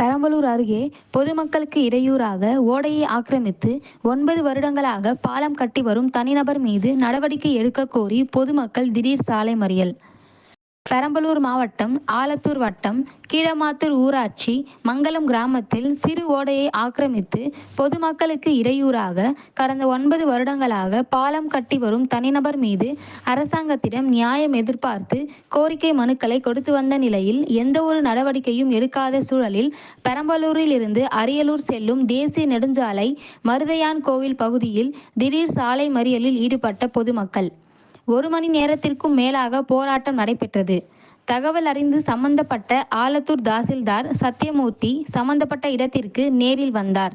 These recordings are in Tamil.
பெரம்பலூர் அருகே பொதுமக்களுக்கு இடையூறாக ஓடையை ஆக்கிரமித்து ஒன்பது வருடங்களாக பாலம் கட்டி வரும் தனிநபர் மீது நடவடிக்கை எடுக்கக் கோரி பொதுமக்கள் திடீர் சாலை மறியல். பெரம்பலூர் மாவட்டம் ஆலத்தூர் வட்டம் கீழமாத்தூர் ஊராட்சி மங்கலம் கிராமத்தில் சிறு ஓடையை ஆக்கிரமித்து பொதுமக்களுக்கு இடையூறாக கடந்த ஒன்பது வருடங்களாக பாலம் கட்டி வரும் தனிநபர் மீது அரசாங்கத்திடம் நியாயம் எதிர்பார்த்து கோரிக்கை மனுக்களை கொடுத்து வந்த நிலையில் எந்த ஒரு நடவடிக்கையும் எடுக்காத சூழலில் பெரம்பலூரில் இருந்து அரியலூர் செல்லும் தேசிய நெடுஞ்சாலை மருதையான் கோவில் பகுதியில் திடீர் சாலை மறியலில் ஈடுபட்ட பொதுமக்கள். ஒரு மணி நேரத்திற்கும் மேலாக போராட்டம் நடைபெற்றது. தகவல் அறிந்து சம்பந்தப்பட்ட ஆலத்தூர் தாசில்தார் சத்யமூர்த்தி சம்பந்தப்பட்ட இடத்திற்கு நேரில் வந்தார்.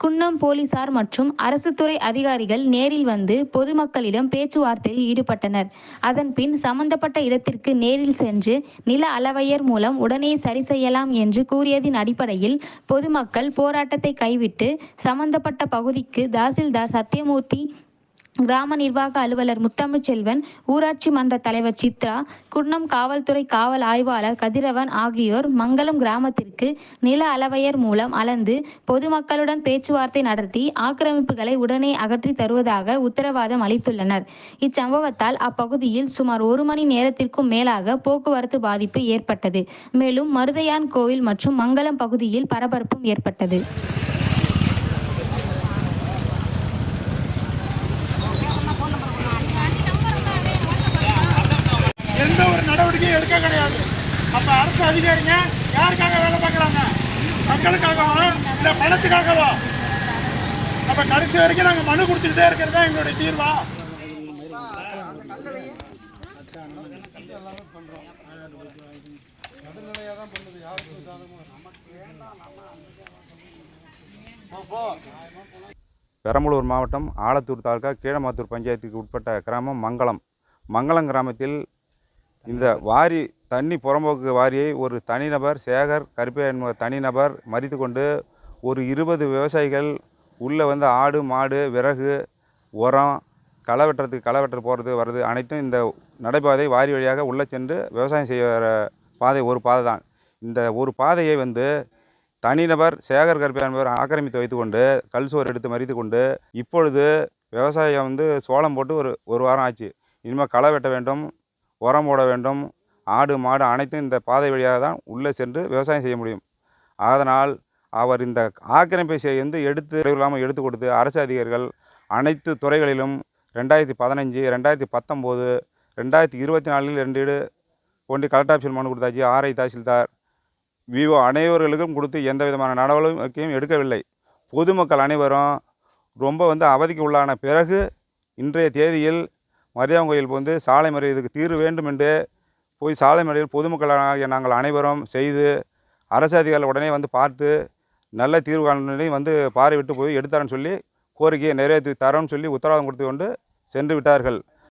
குன்னம் போலீசார் மற்றும் அரசு துறை அதிகாரிகள் நேரில் வந்து பொதுமக்களிடம் பேச்சுவார்த்தையில் ஈடுபட்டனர். அதன் பின் சம்பந்தப்பட்ட இடத்திற்கு நேரில் சென்று நில அளவையர் மூலம் உடனே சரி செய்யலாம் என்று கூறியதின் அடிப்படையில் பொதுமக்கள் போராட்டத்தை கைவிட்டு சம்பந்தப்பட்ட பகுதிக்கு தாசில்தார் சத்யமூர்த்தி கிராம நிர்வாக அலுவலர் முத்தமிழ்ச்செல்வன் ஊராட்சி மன்ற தலைவர் சித்ரா குன்னம் காவல்துறை காவல் ஆய்வாளர் கதிரவன் ஆகியோர் மங்கலம் கிராமத்திற்கு நில அளவையர் மூலம் அளந்து பொதுமக்களுடன் பேச்சுவார்த்தை நடத்தி ஆக்கிரமிப்புகளை உடனே அகற்றி தருவதாக உத்தரவாதம் அளித்துள்ளனர். இச்சம்பவத்தால் அப்பகுதியில் சுமார் ஒரு மணி நேரத்திற்கும் மேலாக போக்குவரத்து பாதிப்பு ஏற்பட்டது. மேலும் மருதையான் கோவில் மற்றும் மங்கலம் பகுதியில் பரபரப்பும் ஏற்பட்டது எந்த எடுக்க கிடையாது. அப்ப அரசு அதிகாரிங்க யாருக்காக வேலை பார்க்குறாங்க? மக்களுக்காகவா? இல்லை பணத்துக்காகவா? அப்போ கடைசி வரைக்கும் நாங்கள் மனு கொடுத்துக்கிட்டே இருக்கிறது தான் எங்களுடைய தீர்வா? பெரம்பலூர் மாவட்டம் ஆலத்தூர் தாலுகா கீழமாத்தூர் பஞ்சாயத்துக்கு உட்பட்ட கிராமம் மங்களம். மங்களம் கிராமத்தில் இந்த வாரி தண்ணி புறம்போக்கு வாரியை ஒரு தனிநபர் சேகர் கருப்பே என்பவர் தனிநபர் மறித்து கொண்டு ஒரு இருபது விவசாயிகள் உள்ளே வந்து ஆடு மாடு விறகு உரம் களை வெட்டுறதுக்கு களை வெட்ட போகிறது வர்றது அனைத்தும் இந்த நடைபாதை வாரி வழியாக உள்ளே சென்று விவசாயம் செய்கிற பாதை ஒரு பாதை தான். இந்த ஒரு பாதையை வந்து தனிநபர் சேகர் கருப்பே என்பவர் ஆக்கிரமித்து வைத்துக்கொண்டு கல் சுவர் எடுத்து மறித்து கொண்டு இப்பொழுது விவசாயம் வந்து சோளம் போட்டு ஒரு ஒரு வாரம் ஆச்சு. இனிமேல் களை வெட்ட வேண்டும். உரம் போட வேண்டும். ஆடு மாடு அனைத்தும் இந்த பாதை வழியாக தான் உள்ளே சென்று விவசாயம் செய்ய முடியும். அதனால் அவர் இந்த ஆக்கிரமிப்பை சேர்ந்து வந்து எடுத்து இல்லாமல் எடுத்து கொடுத்து அரசு அதிகாரிகள் அனைத்து துறைகளிலும் ரெண்டாயிரத்தி பதினஞ்சு ரெண்டாயிரத்தி பத்தொம்போது ரெண்டாயிரத்தி இருபத்தி நாலில் ரெண்டு ஈடு கொண்டு கலெக்டர் ஆஃபீஸில் மனு கொடுத்தாச்சு. ஆர்ஐ தாசில்தார். விவோ அனைவர்களுக்கும் கொடுத்து எந்த விதமான நடவடிக்கையும் எடுக்கவில்லை. பொதுமக்கள் அனைவரும் ரொம்ப வந்து அவதிக்கு உள்ளான பிறகு இன்றைய தேதியில் மரியாதை கோயில் வந்து சாலை மறியல் இதுக்கு தீர்வு வேண்டும் என்று போய் சாலை மறியல் பொதுமக்களாகிய நாங்கள் அனைவரும் செய்து அரசு அதிகாரிகள் உடனே வந்து பார்த்து நல்ல தீர்வு காணி வந்து பாறை விட்டு போய் எடுத்தாரன்னு சொல்லி கோரிக்கையை நிறைவேற்றி தரோன்னு சொல்லி உத்தரவாதம் கொடுத்து கொண்டு சென்று விட்டார்கள்.